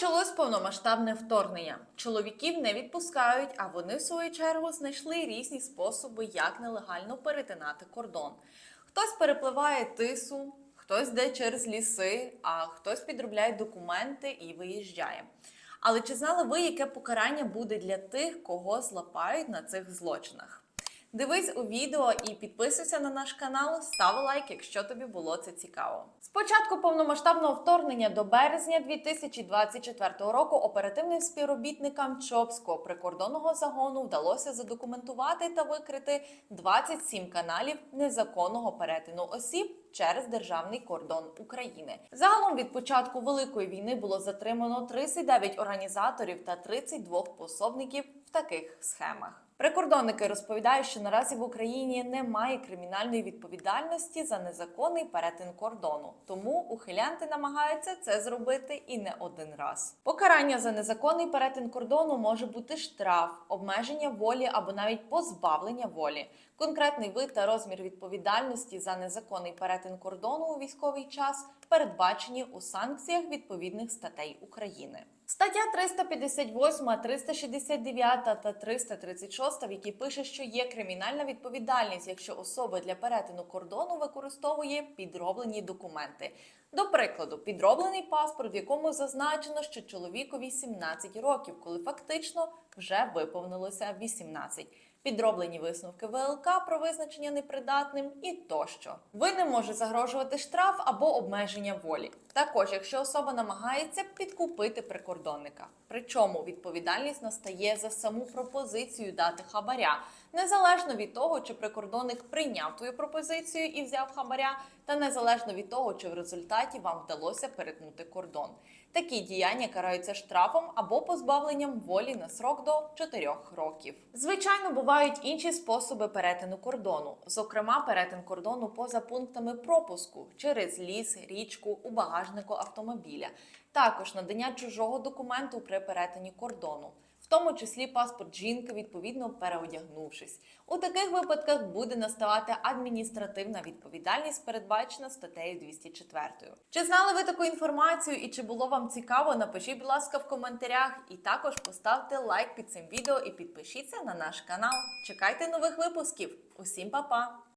Розпочалось повномасштабне вторгнення. Чоловіків не відпускають, а вони в свою чергу знайшли різні способи, як нелегально перетинати кордон. Хтось перепливає тису, хтось йде через ліси, а хтось підробляє документи і виїжджає. Але чи знали ви, яке покарання буде для тих, кого злапають на цих злочинах? Дивись у відео і підписуйся на наш канал, став лайк, якщо тобі було це цікаво. З початку повномасштабного вторгнення до березня 2024 року оперативним співробітникам Чопського прикордонного загону вдалося задокументувати та викрити 27 каналів незаконного перетину осіб через державний кордон України. Загалом від початку великої війни було затримано 39 організаторів та 32 пособників в таких схемах. Прикордонники розповідають, що наразі в Україні немає кримінальної відповідальності за незаконний перетин кордону, тому ухилянти намагаються це зробити і не один раз. Покарання за незаконний перетин кордону може бути штраф, обмеження волі або навіть позбавлення волі. Конкретний вид та розмір відповідальності за незаконний перетин кордону у військовий час передбачені у санкціях відповідних статей України. Стаття 358, 369 та 336, в якій пише, що є кримінальна відповідальність, якщо особа для перетину кордону використовує підроблені документи. До прикладу, підроблений паспорт, в якому зазначено, що чоловікові 17 років, коли фактично вже виповнилося 18. Підроблені висновки ВЛК про визначення непридатним і тощо. Винним може загрожувати штраф або обмеження волі. Також, якщо особа намагається підкупити прикордонника. Причому відповідальність настає за саму пропозицію дати хабаря, незалежно від того, чи прикордонник прийняв твою пропозицію і взяв хабаря, та незалежно від того, чи в результаті вам вдалося перетнути кордон. Такі діяння караються штрафом або позбавленням волі на срок до 4 років. Звичайно, бувають інші способи перетину кордону, зокрема, перетин кордону поза пунктами пропуску через ліс, річку у багажнику автомобіля, також надання чужого документу при перетині кордону. Тому числі паспорт жінки, відповідно переодягнувшись. У таких випадках буде наставати адміністративна відповідальність, передбачена статтею 204. Чи знали ви таку інформацію і чи було вам цікаво? Напишіть, будь ласка, в коментарях. І також поставте лайк під цим відео і підпишіться на наш канал. Чекайте нових випусків. Усім па-па!